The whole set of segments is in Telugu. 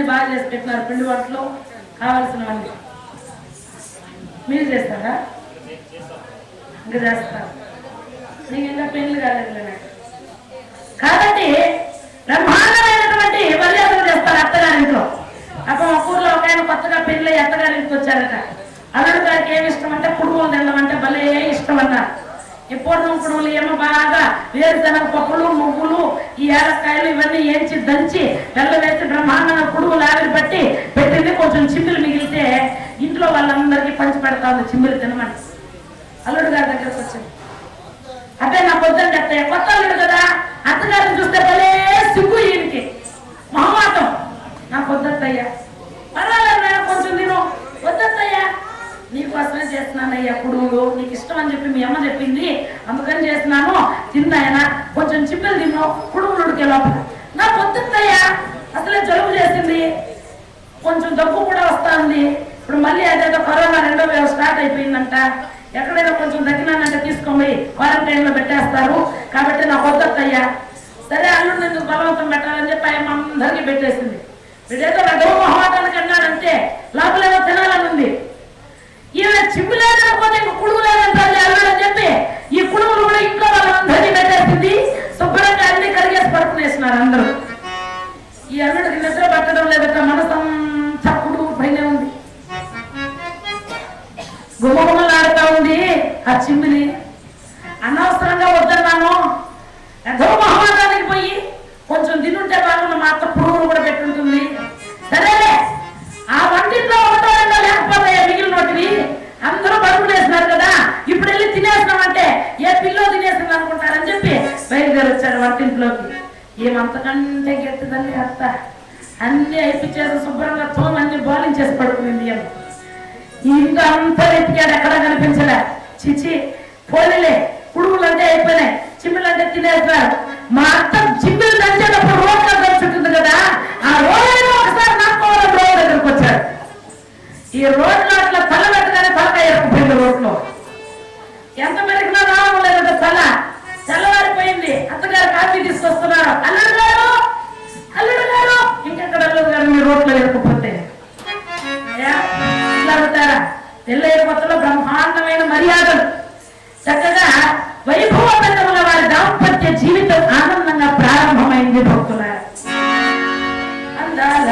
అన్ని బాగా చేసి పెట్టినారు పిండి వంటలు కావాల్సినవన్నీ మీరు చేస్తారా? ఇంకా చేస్తారు నీకు ఇంకా పెళ్ళి కాలేదు కాబట్టి బ్రహ్మాండమైనటువంటి మర్యాదలు చేస్తారు అత్తగారింట్లో. అప్పుడు ఒక ఊర్లో ఒక ఆయన కొత్తగా పెళ్ళి అత్తగారింటికి వచ్చారట. అల్లుడు గారికి ఏమి ఇష్టం అంటే కుడుములు తినడం అంటే భలే ఇష్టం అన్నారు. ఎప్పుడు కుడుములు ఏమో బాగా వేరుశనగ పప్పులు నువ్వులు ఈ ఏలక్కాయలు ఇవన్నీ ఏంచి దంచి బెల్ల వేసి బ్రహ్మాండంగా పుడుగులు ఆవిరి పట్టి పెట్టింది. కొంచెం చిమ్మిలు మిగిలితే ఇంట్లో వాళ్ళందరికీ పంచి పెడతా ఉంది. చిమ్మిలు తినమని. అల్లుడు గారి దగ్గరకు వచ్చింది అంటే నా పొద్దున్న చెప్తాయి కొత్త అల్లుడు కదా? అత్తగారిని చూస్తే భలే సిగ్గు ఈయనకి. మహమాటం. నా పొద్దుత్తయ్యా పర్వాలేదు కొంచెం తిను. వద్దత్తయ్యా. నీకోసమే చేస్తున్నానయ్యా కుడుములు నీకు ఇష్టం అని చెప్పి మీ అమ్మ చెప్పింది. అందుకని చేస్తున్నాను. తిన్నాయన కొంచెం చిప్పలు తిన్నావు కుడుములు ఉడికే లోపల. నా పొద్దున్నయ్యా అసలే జలుబు చేసింది. కొంచెం దగ్గు కూడా వస్తుంది. ఇప్పుడు మళ్ళీ అదేదో కరోనా రెండో వేవ్ స్టార్ట్ అయిపోయిందంట. ఎక్కడైనా కొంచెం తగ్గినానంటే తీసుకొని క్వారంటైన్లో పెట్టేస్తారు. కాబట్టి నాకు వద్దయ్యా సరే అల్లుడు నేను బలవంతం పెట్టాలని చెప్పి ఆయన అందరికీ పెట్టేసింది. వీడేదో డబ్బు మొహమాటానికి అన్నాడంటే లోపలేదో తినాలని ఉంది. ఈయన చిమ్ము లేదనుకోతే ఇంక కుడుగు లేదంటారు అల్లుడు చెప్పి ఈ కుడుగులు కూడా ఇంట్లో వాళ్ళందరినీ పెట్టేసింది. శుభ్రంగా అన్ని కడిగేసి పడుకునేసినారు అందరూ. ఈ అల్లుడికి నిద్ర పట్టడం లేదట మనసంతా కుడుగు పైన ఉంది. గుమగుమలాడుతా ఉంది ఆ చిమ్మిని అనవసరంగా వద్దన్నాను. ఎంతో మహమాటానికి పోయి కొంచెం తినుంటే బాగున్న మా అత్త ఏమంతకంటే గట్టిదండి అత్త. అన్ని అయిపించేసి శుభ్రంగా తోమ అన్ని బోలించేసి పడుకునింది అని ఇంకా అంతా ఎత్తికాడు ఎక్కడా కనిపించలే. చిచి పోలేలే కుడుములు అంటే అయిపోయినాయి చిమ్మిలు అంటే తినేస్తారు మా అత్త చిమ్మిలు దంచేటప్పుడు రోడ్ చుట్టుంది కదా ఆ రోడ్ ఒకసారి నాకోవడం రోడ్ దగ్గరకు వచ్చాడు. ఈ రోడ్లో అట్లా తల పెట్టగానే తలకాయ ఎరకపోయింది రోడ్లో ఎంత పెరిగినా రావడం లేదంటే తల. అత్తగారు కాఫీ తీసుకొస్తున్నారు. అల్లుడు గారు! అల్లుడు గారు! ఇంకెక్కడ అల్లుడు గారు? మీరు రోడ్లో లేకపోతే. అయ్యా, ఇట్లా అడుగుతారా తెల్లయ్య కొత్తలో బ్రహ్మాండమైన మర్యాదలు. చక్కగా వైభవపేతముల వారి దాంపత్య జీవితం ఆనందంగా ప్రారంభమైంది భక్తుల అందాల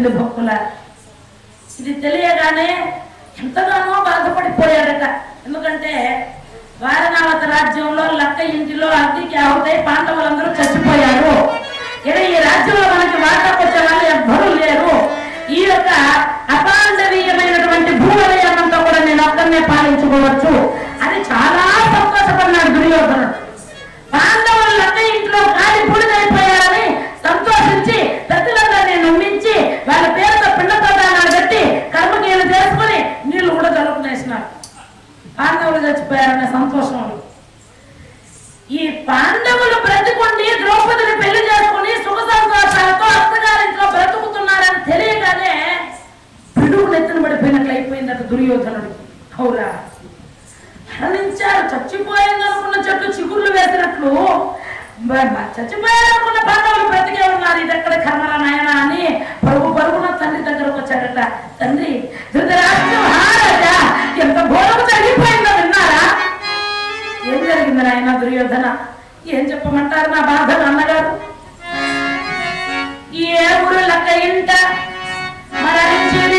దుర్యోధనుడికి భక్తుల ఇది తెలియగానే ఎంతగానో బాధపడిపోయాడట. ఎందుకంటే వారణావత రాజ్యంలో లక్క ఇంటిలో అగ్నికి ఆవుతాయి పాండవులందరూ చచ్చిపోయారు. ఇక ఈ రాజ్యంలో మనకి వాటాకు వాళ్ళు ఎవ్వరూ లేరు. ఈ యొక్క అపాండవీయమైనటువంటి భూవలయాన్నంతా కూడా నేను అక్కడనే పాలించుకోవచ్చు అని చాలా సంతోషపడినాడు దుర్యోధనుడు పాండవులు లక్క ఇంట్లో కాలి బూడిదైపోయారని సంతోషించి ప్రతిలందరినీ నమ్మించి వాళ్ళ పేరుతో పిండ ప్రదానాలు పెట్టి కర్మకీలు చేసుకుని నీళ్ళు కూడా జలుపునేసినారు పాండవులు చచ్చిపోయారనే సంతోషంలో ఈ పాండవులు బ్రతుకుండి ద్రౌపదిని పెళ్ళి చేసుకుని సుఖ సంతోషాలతో అత్తగారింట్లో బ్రతుకుతున్నారని తెలియగానే పిడుగు నెత్తిన పడిపోయినట్లు అయిపోయిందట దుర్యోధనుడు అవురా. మరణించారు చచ్చిపోయింది అనుకున్న చెట్టు చిగుళ్ళు వేసినట్లు. బ- చచ్చిపోయారు అనుకున్న పాండవులు బ్రతికే ఉన్నారు. ఇది ఎక్కడ కర్మల నాయన అని పరుగు పరుగున తండ్రి దగ్గరకు వచ్చాడట. తండ్రి ధృతరాష్ట్ర ఏం నాయన దుర్యోధన. ఏం చెప్పమంటారు నా బాధ అన్నగారు ఏ ఊరు లక్క ఇంట మరణించింది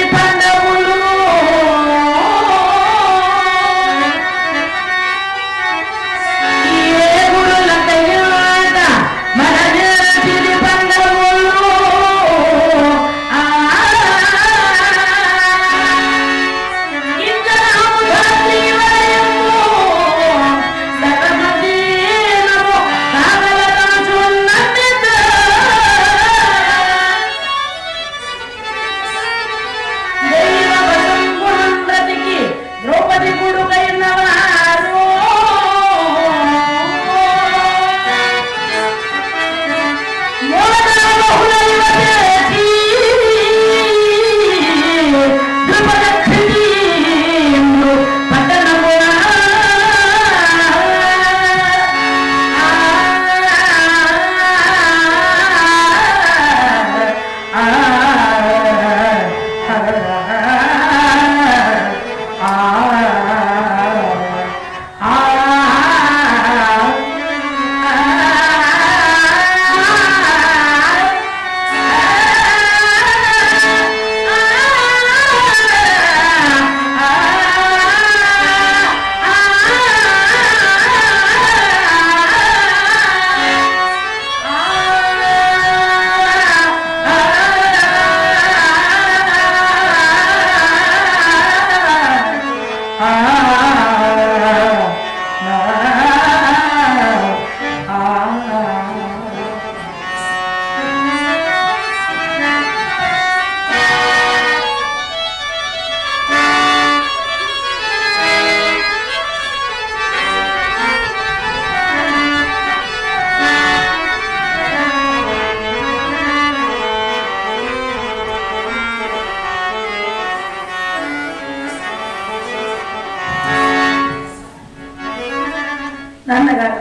నాన్నగారు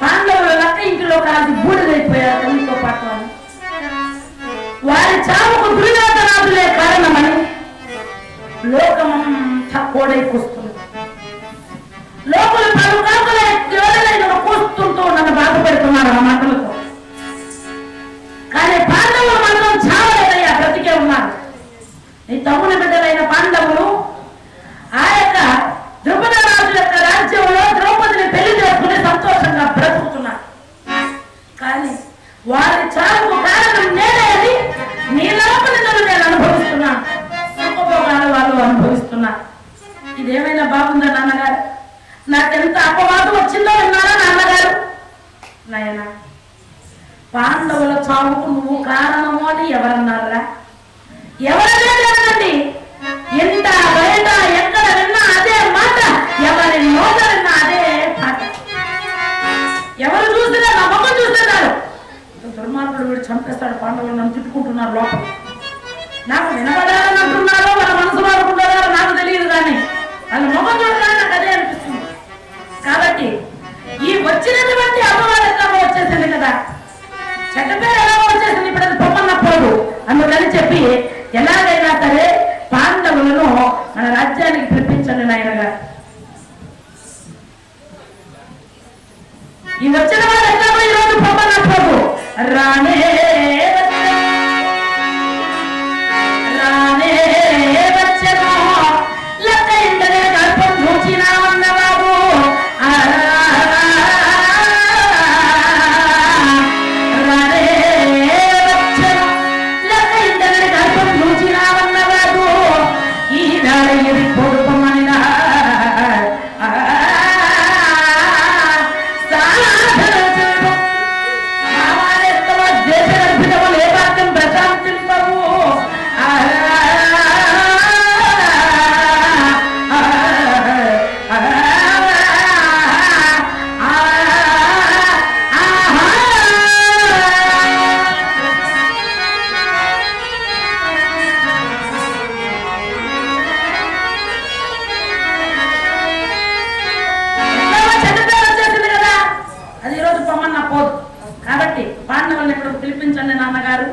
పాండవుల లక్క ఇంటిలో కాదు బూడిదైపోయారు తల్లితో పాటు అని వారి చావుకు దుర్యోధనాదులే కారణమని లోకమంతా కోడై కూస్తుంది. లోపల పలు కాకులే దేవుడైన కూస్తుంటూ నన్ను బాధపెడుతున్నారు ఆ మాటలతో. కానీ పాండవులు మాత్రం చావలేదయ్యా బ్రతికే ఉన్నారు. నీ తమ్ముని నాకెంత అపవాదం వచ్చిందో విన్నారా నాన్నగారు? నాయన పాండవుల చావుకు నువ్వు కారణము అని ఎవరన్నారా? ఎవరు చెడ్డ పేరు ఎలా అందుకని చెప్పి ఎలాగైనా సరే పాండవులను మన రాజ్యానికి పిలిపించండి నాయనగా ఈ వచ్చిన వాళ్ళు ఎట్లా పోయి రోజు పొమ్మన్నప్పుడు రానే రానే వచ్చిన లెక్క ఇంటనే కల్పం చూచినా పాండవులను ఇక్కడ పిలిపించండి నాన్నగారు.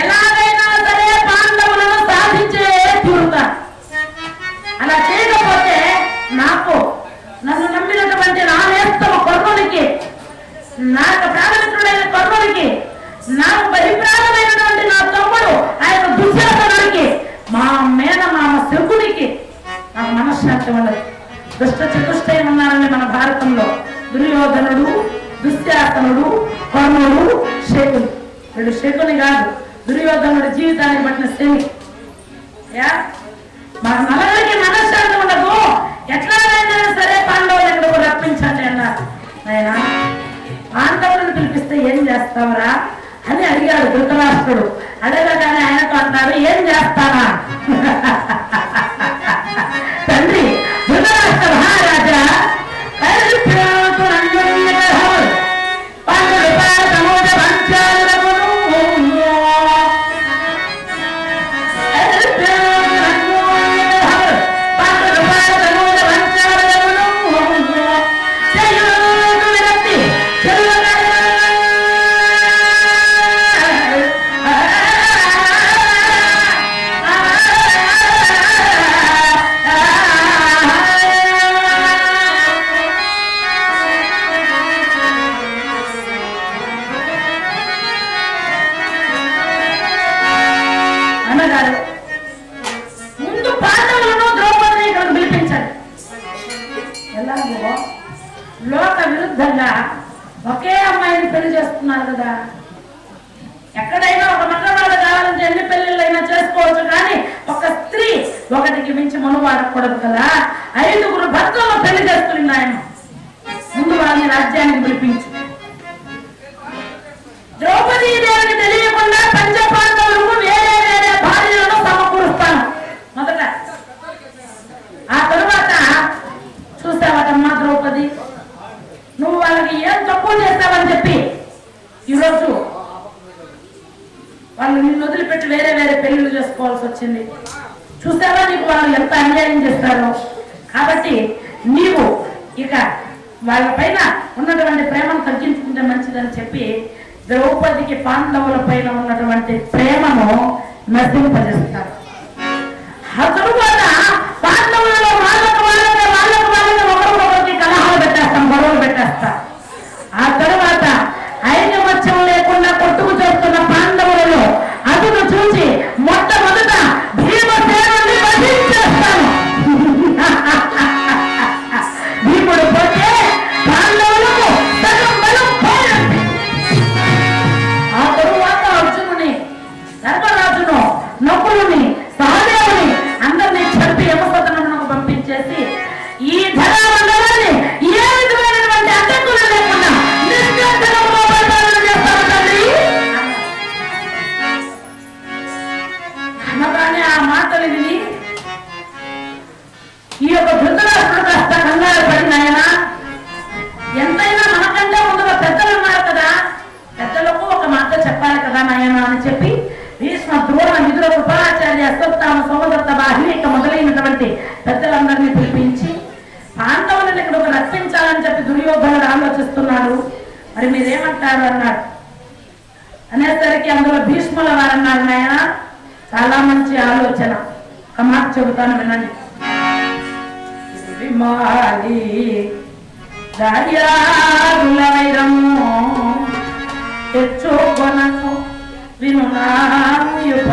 ఎలాగైనా సరే పాండవులను సాధించే తీరుతా. అలా చేయకపోతే నాకు నన్ను నమ్మినటువంటి నానేస్తవ రామేస్తవ నా యొక్క ప్రాణమిత్రుడైన కొర్రునికి నాకు పరిప్రాణమైనటువంటి నా తమ్ముడు ఆయన దుశ్శాసనానికి మా మేనమామ శకునికి నాకు మనశ్శాంతి ఉండదు. దుష్ట చతుష్టయం ఉన్నారని మన భారతంలో దుర్యోధనుడు దుశ్శాసనుడు కర్ణుడు శకుని వీడు శేఖుని కాదు దుర్యోధనుడు జీవితానికి పట్టిన శని. యా? మన నలుగురికి మనశ్శాంతి ఉండదు. ఎట్లాగైనా సరే పాండవులు ఎక్కడికి రప్పించండి అన్నారు ఆయన పాండవులను పిలిపిస్తే ఏం చేస్తావరా అని అడిగాడు ధృతరాష్ట్రుడు. అడగగానే ఆయనతో అంటారు ఏం చేస్తానా? చేస్తున్నారు కదా. ఎక్కడైనా ఒక మగవాడు కావాలంటే ఎన్ని పెళ్ళిళ్ళైనా చేసుకోవచ్చు కానీ ఒక స్త్రీ ఒకటికి మించి మనువాడకూడదు కదా. ఐదుగురు భర్తలను పెళ్ళి చేస్తుంది ఆయన ముందు వాళ్ళని రాజ్యానికి పిలిపించు. ద్రౌపదీ దేవికి తెలియకుండా పంచపాండవులకు వేరే వేరే భార్యలను సమకూరుస్తాను. మొదట ఆ తరువాత చూసావటమ్మా ద్రౌపది? నువ్వు వాళ్ళకి ఏం తక్కువ చేస్తావని చెప్పి ఈరోజు వాళ్ళు నిన్ను వదిలిపెట్టి వేరే వేరే పెళ్ళిళ్ళు చేసుకోవాల్సి వచ్చింది. చూసావా నీకు వాళ్ళు ఎంత అన్యాయం చేస్తారో? కాబట్టి నీవు ఇక వాళ్ళ పైన ఉన్నటువంటి ప్రేమను తగ్గించుకుంటే మంచిదని చెప్పి ద్రౌపదికి పాండవుల పైన ఉన్నటువంటి ప్రేమను నశింపజేస్తారు. ఆ తరువాత అశ్వత్థామ సోమదత్త బాహినిక మొదలైనటువంటి పెద్దలందరినీ పిలిపించి పాండవులను ఇక్కడ ఒక రక్షించాలని చెప్పి దుర్యోధనుడు ఆలోచిస్తున్నాడు. మరి మీరేమంటారు? అన్నాడు. అనేసరికి అందులో భీష్ముల వారన్నారు నాయన చాలా మంచి ఆలోచన. ఒక మాట చెబుతాను వినండి. మాలి దార్యాదుల వైరము తెచ్చుకొనక विमहायुपदेशम्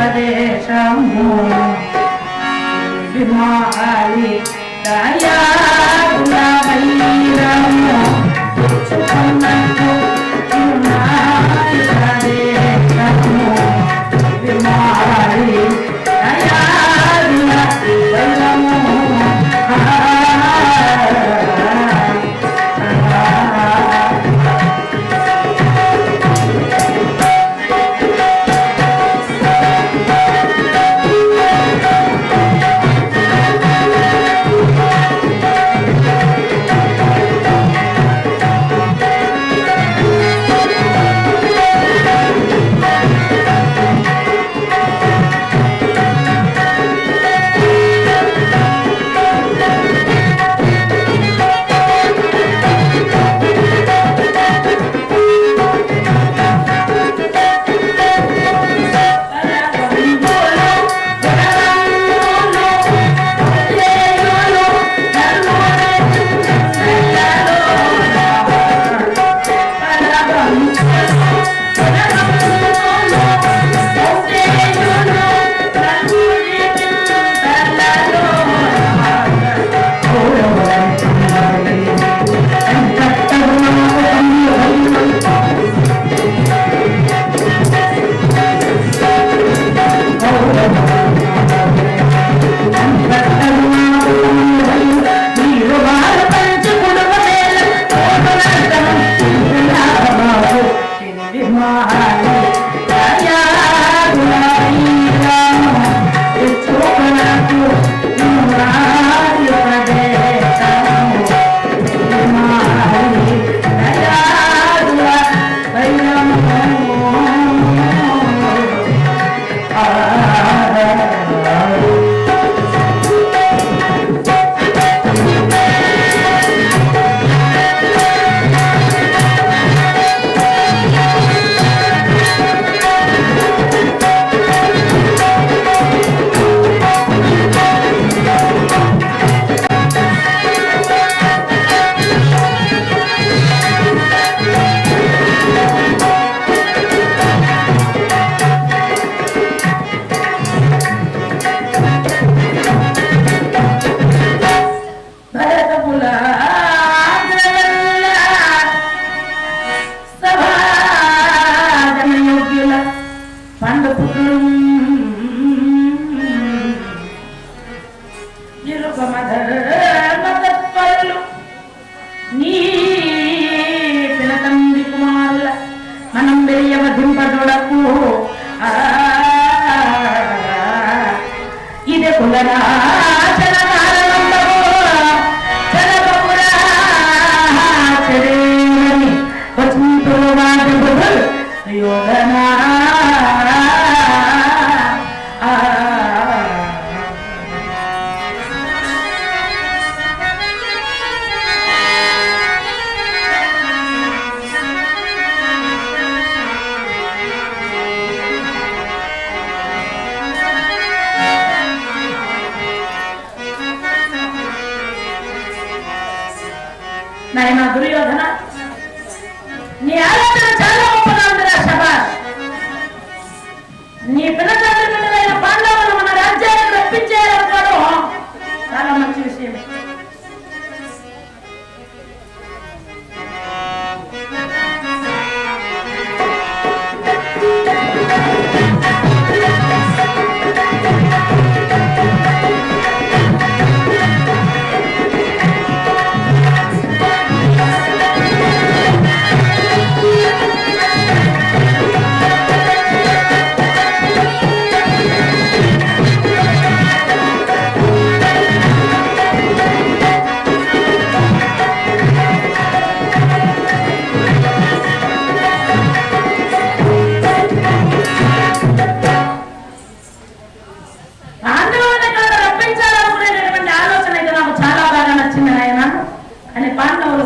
विमहालि दया మనం వెయ్యవధింపదొడకు ఇదే కులరాచన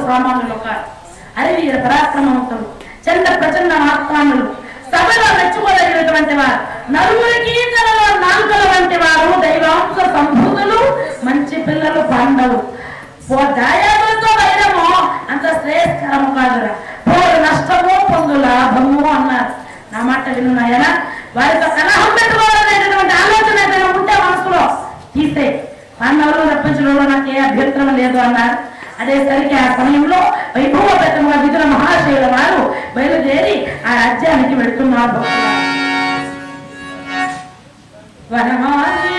సామాన్యులు కాదు అరివీర పరాక్రమవంతులు చండ ప్రచండ ఆత్మానులు సభలో మెచ్చుకోదగినటువంటి వారు నలుగురికి తలలో నాలుకల వంటి వారు దైవాంశ సంభూతులు మంచి పిల్లలు పాండవులు. ఓ దాయాదులతో వైరమో అంత శ్రేయస్కరము కాదురా. పోరు నష్టమో పొందు లాభము అన్నారు. నా మాట విను వారితో కలహం పెట్టుకోవాలనేటటువంటి ఆలోచన ఏదైనా ఉంటే మనసులో తీసే. పాండవులు రప్పించడంలో నాకు ఏ అభ్యంతరం లేదు అన్నారు. అనేసరికి ఆ సమయంలో వైభవగతంగా విధుల మహాశైల వారు బయలుదేరి ఆ రాజ్యానికి వెళుతున్నారు. వనమాజీ